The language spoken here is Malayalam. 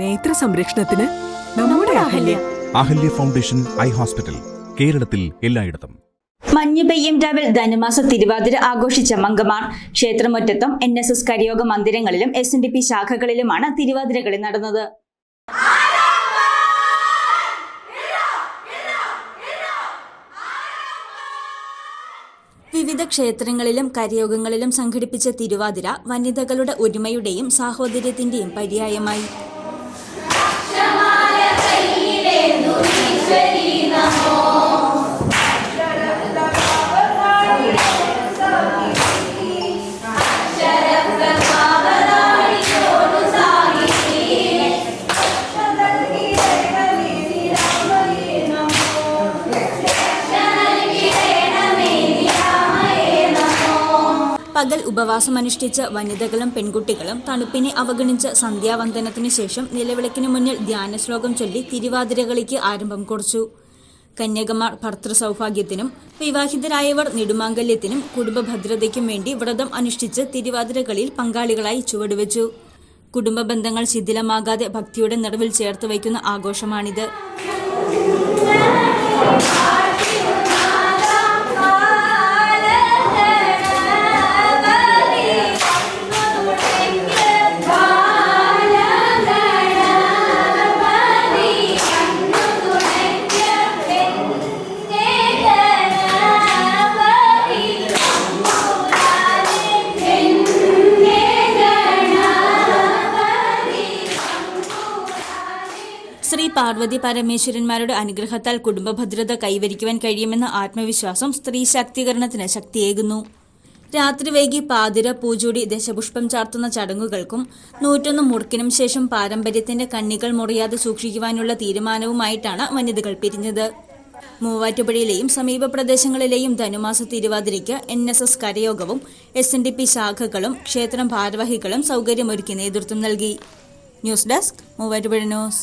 നേത്ര സംരക്ഷണത്തിന് നമ്മുടെ Ahalya. Ahalya. Foundation eye hospital കേരളത്തിൽ എല്ലായിടത്തും. മഞ്ഞ് പെയ്യം രാവിൽ ധനുമാസ തിരുവാതിര ആഘോഷിച്ച മങ്കമാർ ക്ഷേത്രമുറ്റത്തും എൻ എസ് എസ് കരിയോഗ മന്ദിരങ്ങളിലും എസ് എൻ ഡി പി ശാഖകളിലുമാണ് തിരുവാതിരകളി നടന്നത്. വിവിധ ക്ഷേത്രങ്ങളിലും കരയോഗങ്ങളിലും സംഘടിപ്പിച്ച തിരുവാതിര വനിതകളുടെ ഒരുമയുടെയും സാഹോദര്യത്തിന്റെയും പര്യായമായി. പകൽ ഉപവാസമനുഷ്ഠിച്ച വനിതകളും പെൺകുട്ടികളും തണുപ്പിനെ അവഗണിച്ച് സന്ധ്യാവന്ദനത്തിനു ശേഷം നിലവിളക്കിന് മുന്നിൽ ധ്യാനശ്ലോകം ചൊല്ലി തിരുവാതിരകളിക്ക് ആരംഭം കുറിച്ചു. കന്യകമാർ ഭർത്തൃ സൗഭാഗ്യത്തിനും വിവാഹിതരായവർ നെടുമാംഗല്യത്തിനും കുടുംബ ഭദ്രതയ്ക്കും വേണ്ടി വ്രതം അനുഷ്ഠിച്ച് തിരുവാതിരകളിൽ പങ്കാളികളായി ചുവടുവെച്ചു. കുടുംബ ബന്ധങ്ങൾ ശിഥിലമാകാതെ ഭക്തിയുടെ നിറവിൽ ചേർത്ത് വയ്ക്കുന്ന ആഘോഷമാണിത്. ശ്രീ പാർവതി പരമേശ്വരന്മാരുടെ അനുഗ്രഹത്താൽ കുടുംബഭദ്രത കൈവരിക്കുവാൻ കഴിയുമെന്ന ആത്മവിശ്വാസം സ്ത്രീ ശാക്തീകരണത്തിന് ശക്തിയേകുന്നു. രാത്രി വൈകി പാതിര പൂജൂടി ദശപുഷ്പം ചാർത്തുന്ന ചടങ്ങുകൾക്കും നൂറ്റൊന്ന് മുറുക്കിനും ശേഷം പാരമ്പര്യത്തിന്റെ കണ്ണികൾ മുറിയാതെ സൂക്ഷിക്കുവാനുള്ള തീരുമാനവുമായിട്ടാണ് വനിതകൾ പിരിഞ്ഞത്. മൂവാറ്റുപുഴയിലെയും സമീപ പ്രദേശങ്ങളിലെയും ധനുമാസ തിരുവാതിരയ്ക്ക് എൻ എസ് എസ് കരയോഗവും എസ് എൻ ഡി പി ശാഖകളും ക്ഷേത്രം ഭാരവാഹികളും സൗകര്യമൊരുക്കി നേതൃത്വം നൽകി. News desk Muvattupuzha news.